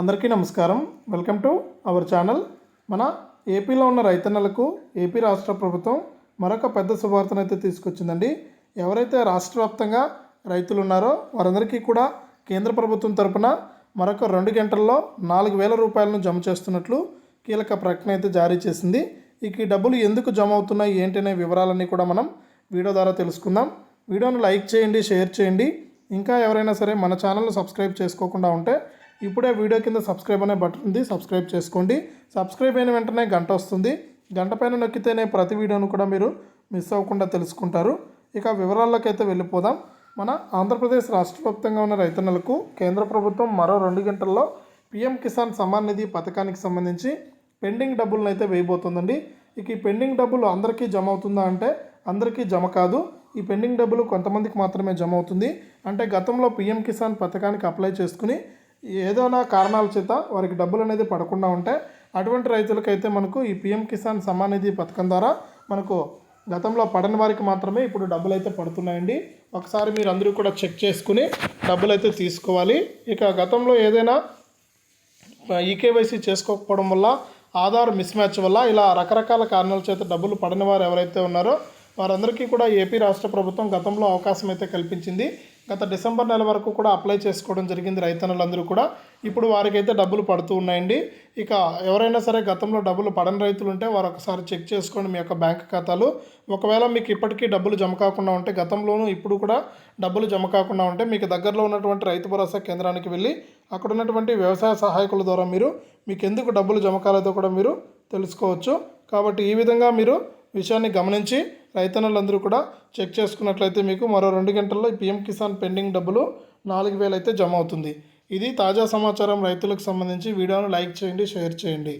అందరికీ నమస్కారం. Welcome to our channel. మన ఏపీలో ఉన్న రైతన్నలకు ఏపీ రాష్ట్ర ప్రభుత్వం మరొక పెద్ద శుభార్తను అయితే తీసుకొచ్చిందండి. ఎవరైతే రాష్ట్ర వ్యాప్తంగా రైతులు ఉన్నారో వారందరికీ కూడా కేంద్ర ప్రభుత్వం తరపున మరొక రెండు గంటల్లో నాలుగు వేల రూపాయలను జమ చేస్తున్నట్లు కీలక ప్రకటన అయితే జారీ చేసింది. ఇక ఈ డబ్బులు ఎందుకు జమ అవుతున్నాయి ఏంటనే వివరాలన్నీ కూడా మనం వీడియో ద్వారా తెలుసుకుందాం. వీడియోను లైక్ చేయండి షేర్ చేయండి. ఇంకా ఎవరైనా సరే మన ఛానల్ను సబ్స్క్రైబ్ చేసుకోకుండా ఉంటే ఇప్పుడే వీడియో కింద సబ్స్క్రైబ్ అనే బటన్ ఉంది సబ్స్క్రైబ్ చేసుకోండి. సబ్స్క్రైబ్ అయిన వెంటనే గంట వస్తుంది. గంట పైన నొక్కితేనే ప్రతి వీడియోను కూడా మీరు మిస్ అవ్వకుండా తెలుసుకుంటారు. ఇక వివరాల్లోకి అయితే వెళ్ళిపోదాం. మన ఆంధ్రప్రదేశ్ రాష్ట్ర వ్యాప్తంగా ఉన్న రైతన్నలకు కేంద్ర ప్రభుత్వం మరో రెండు గంటల్లో పీఎం కిసాన్ సమ్మాన్ నిధి పథకానికి సంబంధించి పెండింగ్ డబ్బులను అయితే వేయబోతుందండి. ఇక ఈ పెండింగ్ డబ్బులు అందరికీ జమ అవుతుందా అంటే అందరికీ జమ కాదు. ఈ పెండింగ్ డబ్బులు కొంతమందికి మాత్రమే జమ అవుతుంది. అంటే గతంలో పీఎం కిసాన్ పథకానికి అప్లై చేసుకుని ఏదైనా కారణాల చేత వారికి డబ్బులు అనేది పడకుండా ఉంటే అటువంటి రైతులకైతే మనకు ఈ పీఎం కిసాన్ సమ్మాన్ నిధి పథకం ద్వారా మనకు గతంలో పడని వారికి మాత్రమే ఇప్పుడు డబ్బులు అయితే పడుతున్నాయండి. ఒకసారి మీరు అందరూ కూడా చెక్ చేసుకుని డబ్బులు అయితే తీసుకోవాలి. ఇక గతంలో ఏదైనా ఈకేవైసీ చేసుకోకపోవడం వల్ల ఆధార్ మిస్ మ్యాచ్ వల్ల ఇలా రకరకాల కారణాల చేత డబ్బులు పడని వారు ఎవరైతే ఉన్నారో వారందరికీ కూడా ఏపీ రాష్ట్ర ప్రభుత్వం గతంలో అవకాశం అయితే కల్పించింది. గత డిసెంబర్ నెల వరకు కూడా అప్లై చేసుకోవడం జరిగింది రైతన్నులందరూ కూడా. ఇప్పుడు వారికైతే డబ్బులు పడుతూ ఉన్నాయండి. ఇక ఎవరైనా సరే గతంలో డబ్బులు పడని రైతులు ఉంటే వారు ఒకసారి చెక్ చేసుకోండి మీ యొక్క బ్యాంక్ ఖాతాలు. ఒకవేళ మీకు ఇప్పటికీ డబ్బులు జమ కాకుండా ఉంటే గతంలోనూ ఇప్పుడు కూడా డబ్బులు జమ కాకుండా ఉంటే మీకు దగ్గరలో ఉన్నటువంటి రైతు భరోసా కేంద్రానికి వెళ్ళి అక్కడ ఉన్నటువంటి వ్యవసాయ సహాయకుల ద్వారా మీరు మీకు ఎందుకు డబ్బులు జమ కాలేదో కూడా మీరు తెలుసుకోవచ్చు. కాబట్టి ఈ విధంగా మీరు విషయాన్ని గమనించి రైతన్నులందరూ కూడా చెక్ చేసుకున్నట్లయితే మీకు మరో రెండు గంటల్లో పిఎం కిసాన్ పెండింగ్ డబ్బులు నాలుగు వేలు అయితే జమ అవుతుంది. ఇది తాజా సమాచారం రైతులకు సంబంధించి. వీడియోను లైక్ చేయండి షేర్ చేయండి.